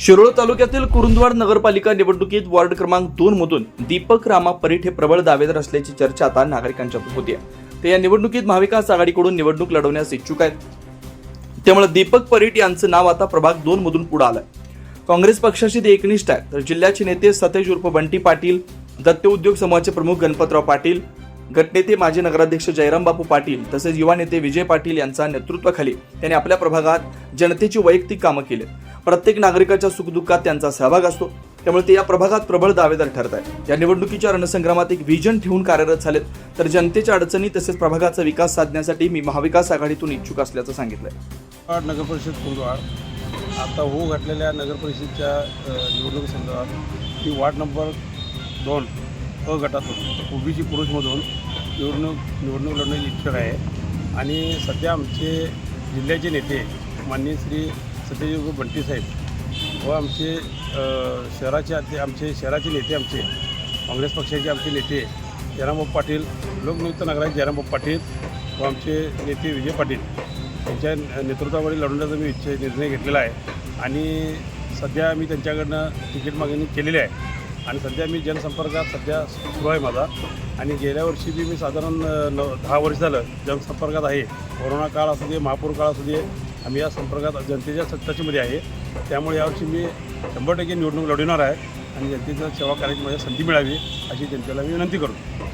शिरोळ तालुक्यातील कुरुंदवाड नगरपालिका निवडणुकीत वॉर्ड क्रमांक दोन मधून दीपक रामा परीठ हे प्रबळ दावेदार असल्याची चर्चा आता नागरिकांच्यात होती ते या निवडणुकीत महाविकास आघाडीकडून निवडणूक लढवण्यास इच्छुक आहेत. त्यामुळे दीपक परीट यांचं नाव आता प्रभाग दोन मधून पुढे आलं काँग्रेस पक्षाशी ते एकनिष्ठ आहेत तर जिल्ह्याचे नेते सतेज उर्फ बंटी पाटील दत्त उद्योग समूहाचे प्रमुख गणपतराव पाटील गटनेते माजी नगराध्यक्ष जयराम बापू पाटील तसेच युवा नेते विजय पाटील यांच्या नेतृत्वाखाली त्यांनी आपल्या प्रभागात जनतेची वैयक्तिक कामं केली प्रत्येक नागरिकाच्या सुखदुःखात त्यांचा सहभाग असतो. त्यामुळे ते या प्रभागात प्रबळ दावेदार ठरत आहेत. या निवडणुकीच्या रणसंग्रामात एक व्हिजन ठेवून कार्यरत झालेत. तर जनतेच्या अडचणी तसेच प्रभागाचा विकास साधण्यासाठी मी महाविकास आघाडीतून इच्छुक असल्याचं सांगितलंय. नगरपरिषद कुंदवाड आता होऊ घातलेल्या नगरपरिषदच्या अ, निवडणुकीसंदर्भात ही वार्ड नंबर दोन अ गटातून ओबीसी पुरुषमधून निवडणूक निवडणूक लढण्याची इच्छुक आहे. आणि सध्या आमचे जिल्ह्याचे नेते माननीय श्री सत्यजीव बंटी साहेब. व आमचे शहराचे अध्य आमचे शहराचे नेते आमचे काँग्रेस पक्षाचे आमचे नेते जयरामबाब पाटील लोकनियुक्त नगराचे जयरामबाब पाटील व आमचे नेते विजय पाटील त्यांच्या नेतृत्वाखाली लढवण्याचा मी इच्छा निर्णय घेतलेला आहे. आणि सध्या मी त्यांच्याकडनं तिकीट मागणी केलेली आहे. आणि सध्या मी जनसंपर्कात सध्या सुरू आहे माझा. आणि गेल्या वर्षी बी मी साधारण नऊ न दहा वर्ष झालं जनसंपर्कात आहे. कोरोना काळ असू दे महापूर काळ असू दे आम्ही या संपर्कात जनतेच्या टचमध्ये आहे. त्यामुळे यावर्षी मी शंभर टक्के निवडणूक लढविणार आहे आणि जनतेचा सेवा करायची माझ्या संधी मिळावी अशी जनतेला मी विनंती करतो.